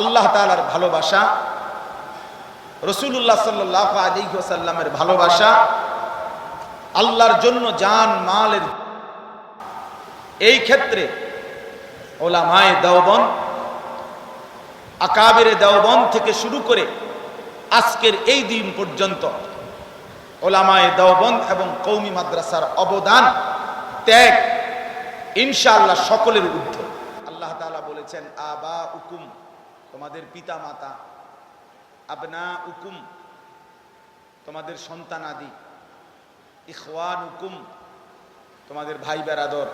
আল্লাহ তালার ভালোবাসা রসুল্লাহ সাল্লাহ ভালোবাসা, আল্লাহর জন্য জান, মালের এই ক্ষেত্রে ওলামায় দেওবন আকাবের দেওবন থেকে শুরু করে আজকের এই দিন পর্যন্ত ওলামায় দেওবন এবং কৌমি মাদ্রাসার অবদান ত্যাগ ইনশাআল্লাহ সকলের ঊর্ধ্বে। আল্লাহ তাআলা বলেছেন আবা উকুম তোমাদের পিতা মাতা আবনা উকুম তোমাদের সন্তান আদি ইখওয়ান উকুম তোমাদের ভাই বেরাদর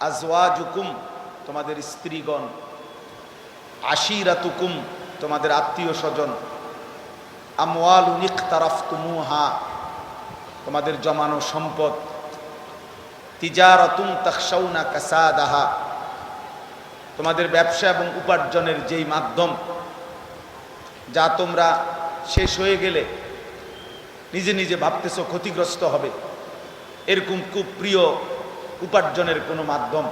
আজওয়াজ হুকুম তোমাদের স্ত্রীগণ, আশিরাতুকুম, তোমাদের আত্মীয় স্বজন আমওয়াল উনিক তারাফ তুমুহা তোমাদের জমানো সম্পদ তিজারতুম তাকসাউনা কাসাদাহা তোমাদের ব্যবসা এবং উপার্জনের যেই মাধ্যম, যা তোমরা শেষ হয়ে গেলে নিজে নিজে ভাবতেছো ক্ষতিগ্রস্ত হবে, এরকম খুব প্রিয় উপার্জনের কোনো মাধ্যম।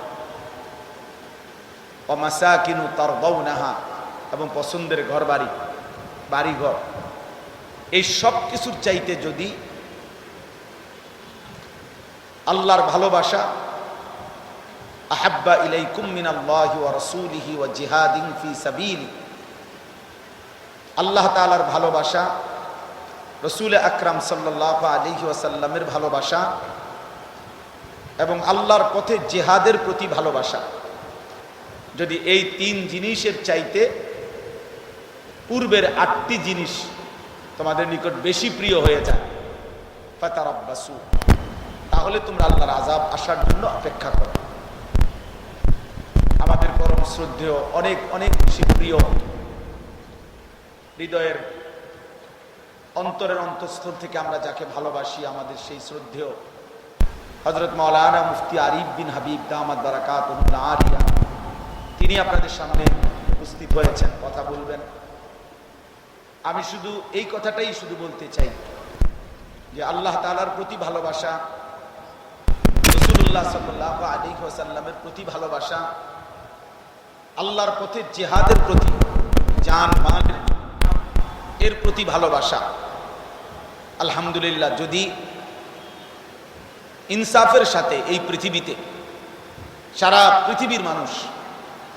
অমাসা কিনু তর নাহা এবং পছন্দের ঘর বাড়ি বাড়িঘর, এই সব কিছুর চাইতে যদি আল্লাহর ভালোবাসা আহাব্বা ইলাইকুম মিনাল্লাহি ওয়া রাসূলিহি ওয়া জিহাদিন ফি সাবিলি আল্লাহ তাআলার ভালোবাসা, রসুল আকরাম সাল্লাহ আলিহি ওয়াসাল্লামের ভালোবাসা এবং আল্লাহর পথে জেহাদের প্রতি ভালোবাসা। যদি এই তিন জিনিসের চাইতে পূর্বের আটটি জিনিস তোমাদের নিকট বেশি প্রিয় হয়ে যায়, ফাতারাব্বাসু, তাহলে তোমরা আল্লাহর আজাব আসার জন্য অপেক্ষা করো। পরম শ্রদ্ধেয়, অনেক অনেক বেশি প্রিয় হৃদয়ের অন্তরের অন্তঃস্থল থেকে আমরা যাকে ভালোবাসি, আমাদের সেই শ্রদ্ধেয় হজরত মৌলানা মুফতি আরিফ বিন হাবিব দামাদ বারাকাত আরিয়া তিনি আপনাদের সামনে উপস্থিত হয়েছেন, কথা বলবেন। আমি শুধু এই কথাটাই শুধু বলতে চাই যে আল্লাহ তালার প্রতি ভালোবাসা রসুল্লাহ সাল্লাহ আলী সাল্লামের প্রতি ভালোবাসা আল্লাহর পথে জেহাদের প্রতি জান মালের এর প্রতি ভালোবাসা। আলহামদুলিল্লাহ, যদি ইনসাফের সাথে এই পৃথিবীতে সারা পৃথিবীর মানুষ,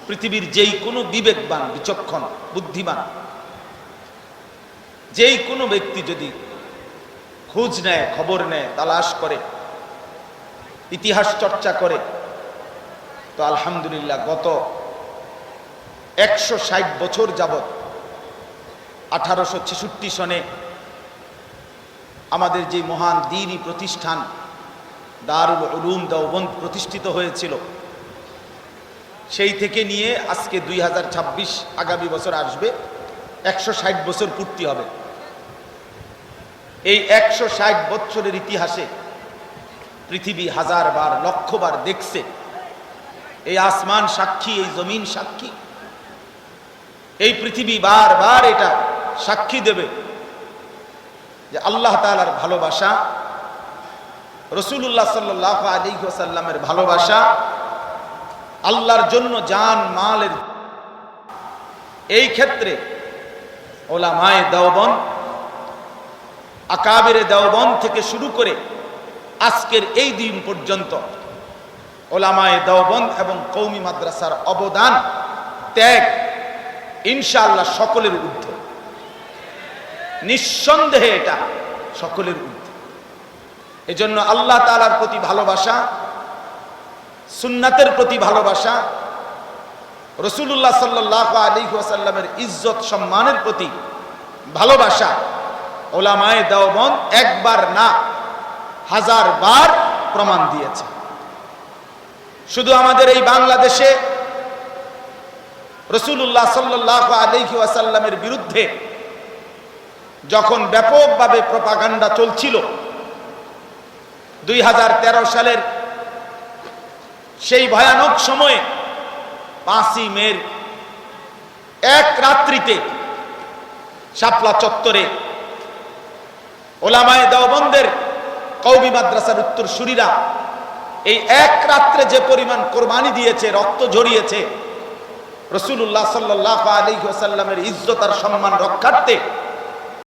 পৃথিবীর যেই কোনো বিবেকবান, বিচক্ষণ, বুদ্ধিমান, যেই কোনো ব্যক্তি যদি খোঁজ নেয়, খবর নেয়, তালাশ করে, ইতিহাস চর্চা করে, তো আলহামদুলিল্লাহ গত একশো ষাট বছর যাবৎ আঠারোশো ছেষট্টি সনে আমাদের যে মহান দিনই প্রতিষ্ঠান, দারুল উলুম দেওবন্দ প্রতিষ্ঠিত হয়েছিল। সেই থেকে নিয়ে আজকে দুই হাজার ছাব্বিশ আগামী বছর আসবে, একশো ষাট বছর পূর্তি হবে। এই একশো ষাট বছরের ইতিহাসে পৃথিবী হাজার বার লক্ষবার দেখছে। এই আসমান সাক্ষী, এই জমিন সাক্ষী। এই পৃথিবী বারবার এটা সাক্ষী দেবে যে আল্লাহ তালার ভালোবাসা রসুল্লাহ সাল্লাহ আলী সাল্লামের ভালোবাসা, আল্লাহর জন্য জান, মালের এই ক্ষেত্রে ওলা ওলামায় দেওবন আকাবের দেওবন থেকে শুরু করে আজকের এই দিন পর্যন্ত ওলামায় দেওবন এবং কৌমি মাদ্রাসার অবদান ত্যাগ ইনশাআল্লাহ সকলের ঊর্ধ্বে। নিঃসন্দেহে এটা সকলের ঊর্ধ্বে। এজন্য আল্লাহ তালার প্রতি ভালোবাসা, সুন্নাতের প্রতি ভালোবাসা রসুল্লাহ সাল্লাহ আলী ওয়াসাল্লামের ইজ্জত সম্মানের প্রতি ভালোবাসা ওলামায় দেওবন একবার না হাজার বার প্রমাণ দিয়েছে। শুধু আমাদের এই বাংলাদেশে রসুল্লাহ সাল্লাহ আলহি ওয়াসাল্লামের বিরুদ্ধে যখন ব্যাপকভাবে প্রপাগান্ডা চলছিল, দুই হাজার তেরো সালের সেই ভয়ানক সময়ে পাঁচই মের এক রাত্রিতে শাপলা চত্বরে ওলামায় দেওবন্দের কৌমি মাদ্রাসার উত্তর সুরিরা এই এক রাত্রে যে পরিমাণ কোরবানি দিয়েছে, রক্ত ঝরিয়েছে রসুল্লাহ সাল্লাহ আলী আসাল্লামের ইজ্জত আর সম্মান রক্ষার্থে